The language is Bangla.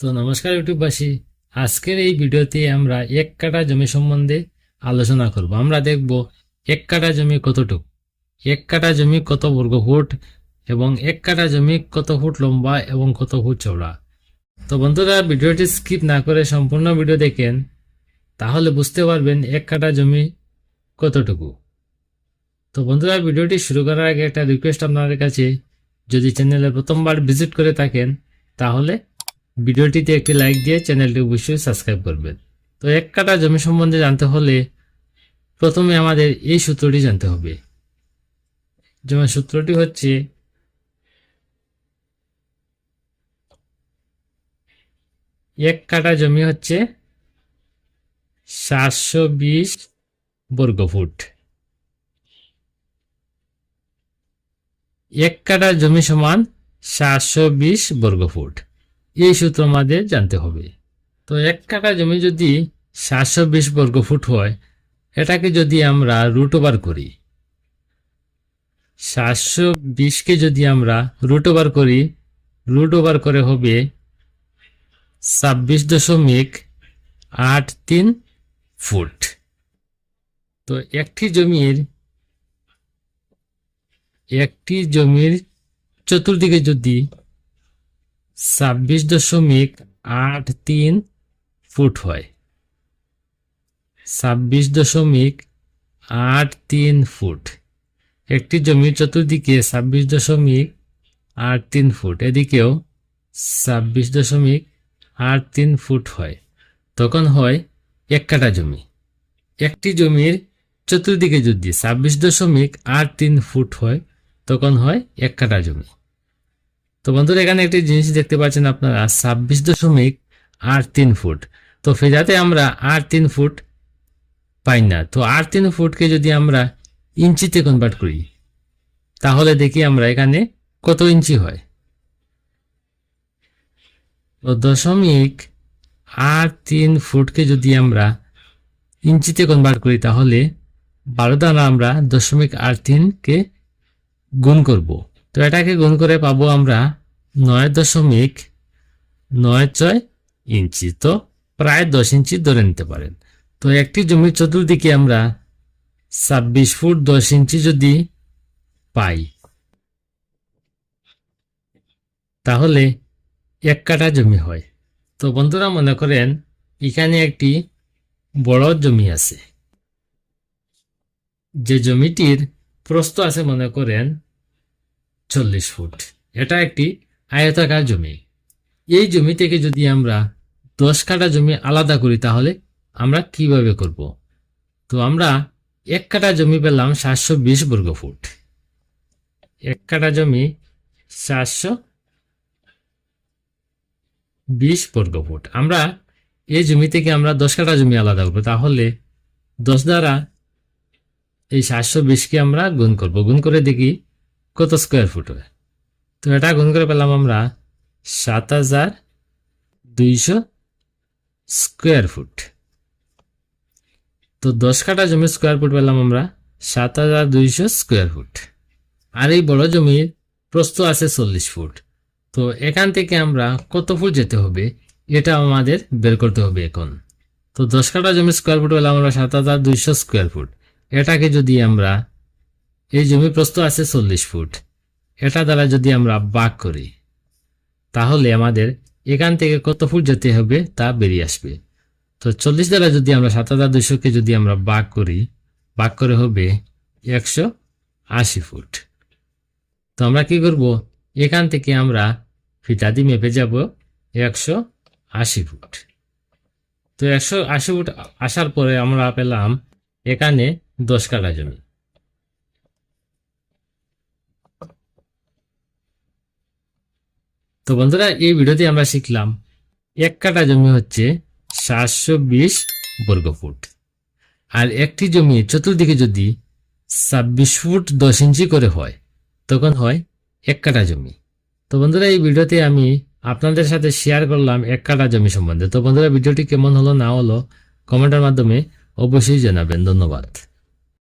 তো নমস্কার ইউটিউববাসী। আজকের এই ভিডিওতে আমরা এক কাঠা জমি সম্বন্ধে আলোচনা করব। আমরা দেখব এক কাঠা জমি কতটুকু? এক কাঠা জমি কত বর্গ ফুট এবং এক কাঠা জমি কত ফুট লম্বা এবং কত ফুট চওড়া? তো বন্ধুরা, ভিডিওটি স্কিপ না করে সম্পূর্ণ ভিডিও দেখেন, তাহলে বুঝতে পারবেন এক কাঠা জমি কতটুকু। তো বন্ধুরা, ভিডিওটি শুরু করার আগে একটা রিকোয়েস্ট আপনাদের কাছে। যদি চ্যানেলে প্রথমবার ভিজিট করে থাকেন, তাহলে ভিডিওটিতে একটি লাইক দিয়ে চ্যানেলটি অবশ্যই সাবস্ক্রাইব করবেন। তো এক কাটা জমি সম্বন্ধে জানতে হলে প্রথমে আমাদের এই সূত্রটি জানতে হবে। যেমন সূত্রটি হচ্ছে, এক কাটা জমি হচ্ছে সাতশো বিশ বর্গফুট। এক কাটা জমি সমান সাতশো বিশ বর্গফুট। এই সূত্র আমাদের জানতে হবে। তো এক কাঠা জমি যদি সাতশো বিশ বর্গ ফুট হয়, এটাকে যদি আমরা রুট ওভার করি, সাতশো বিশকে যদি আমরা রুট ওভার করি রুট ওভার করে হবে ছাব্বিশ দশমিক আট তিন ফুট। তো একটি জমির একটি জমির চতুর্দিকে যদি ছাব্বিশ দশমিক আট তিন ফুট হয়। ছাব্বিশ দশমিক আট তিন ফুট। একটি জমির চতুর্দিকে ছাব্বিশ দশমিক আট তিন ফুট, এদিকেও ছাব্বিশ দশমিক আট তিন ফুট হয়। তখন হয় এক কাঠা জমি। একটি জমির চতুর্দিকে যদি ছাব্বিশ দশমিক আট তিন ফুট হয়, তখন হয় এক কাঠা জমি। তো বন্ধুরা, এখানে একটি জিনিস দেখতে পাচ্ছেন আপনারা, ছাব্বিশ দশমিক আট তিন ফুট। তো ফেজাতে আমরা আট তিন ফুট পাই না। তো আট তিন ফুটকে যদি আমরা ইঞ্চিতে কনভার্ট করি, তাহলে দেখি আমরা এখানে কত ইঞ্চি হয়। তো দশমিক আট তিন ফুটকে যদি আমরা ইঞ্চিতে কনভার্ট করি, তাহলে বারো দ্বারা আমরা দশমিক আট তিনকে গুণ করব। তো এটাকে গুণ করে পাবো আমরা নয় দশমিক নয় ছয় ইঞ্চি। তো প্রায় দশ ইঞ্চি ধরে নিতে পারেন। তো একটি জমির চতুর্দিকে আমরা ছাব্বিশ ফুট দশ ইঞ্চি যদি পাই, তাহলে এক কাঠা জমি হয়। তো বন্ধুরা মনে করেন এখানে একটি বড় জমি আছে। যে জমিটির প্রস্থ আছে মনে করেন চল্লিশ ফুট। এটা একটি আয়তাকার জমি। এই জমি থেকে যদি আমরা দশ কাঠা জমি আলাদা করি তাহলে আমরা কীভাবে করব? তো আমরা এক কাঠা জমি পেলাম সাতশো বিশ বর্গ ফুট। এক কাঠা জমি সাতশো বিশ বর্গ ফুট। আমরা এই জমি থেকে আমরা দশ কাঠা জমি আলাদা করব। তাহলে দশ দ্বারা এই সাতশো বিশকে আমরা গুণ করব। গুণ করে দেখি কত স্কোয়ার ফুট হয় তো এটা গুণ করে পেলাম আমরা সাত হাজার দুইশো স্কোয়ার ফুট তো দশ কাঠা জমির স্কোয়ার ফুট পেলাম আমরা সাত হাজার দুইশো স্কোয়ার ফুট আর এই বড় জমির প্রস্থ আছে চল্লিশ ফুট। তো এখান থেকে আমরা কত ফুট যেতে হবে এটা আমাদের বের করতে হবে এখন। তো দশ কাঠা জমির স্কোয়ার ফুট পেলাম আমরা সাত হাজার দুইশো স্কোয়ার ফুট এটাকে যদি আমরা এই জমি প্রস্থ আছে চল্লিশ ফুট। এটা দ্বারা যদি আমরা বাক করি, তাহলে আমাদের এখান থেকে কত ফুট যেতে হবে তা বেরিয়ে আসবে। তো চল্লিশ দ্বারা যদি আমরা সাত হাজার দুশোকে যদি আমরা বাক করি, বাক করে হবে একশো আশি ফুট। তো আমরা কি করব? এখান থেকে আমরা ফিতা দিয়ে মেপে যাব একশো আশি ফুট। তো একশো আশি ফুট আসার পরে আমরা পেলাম এখানে দশ কাটা জমি। তো বন্ধুরা, এই ভিডিওতে আমরা শিখলাম এক কাঠা জমি হচ্ছে সাতশো বিশ বর্গ ফুট আর একটি জমি চতুর্দিকে যদি ছাব্বিশ ফুট দশ ইঞ্চি করে হয়, তখন হয় এক কাঠা জমি। তো বন্ধুরা, এই ভিডিওতে আমি আপনাদের সাথে শেয়ার করলাম এক কাঠা জমি সম্বন্ধে। তো বন্ধুরা, ভিডিওটি কেমন হলো না হলো কমেন্টের মাধ্যমে অবশ্যই জানাবেন। ধন্যবাদ।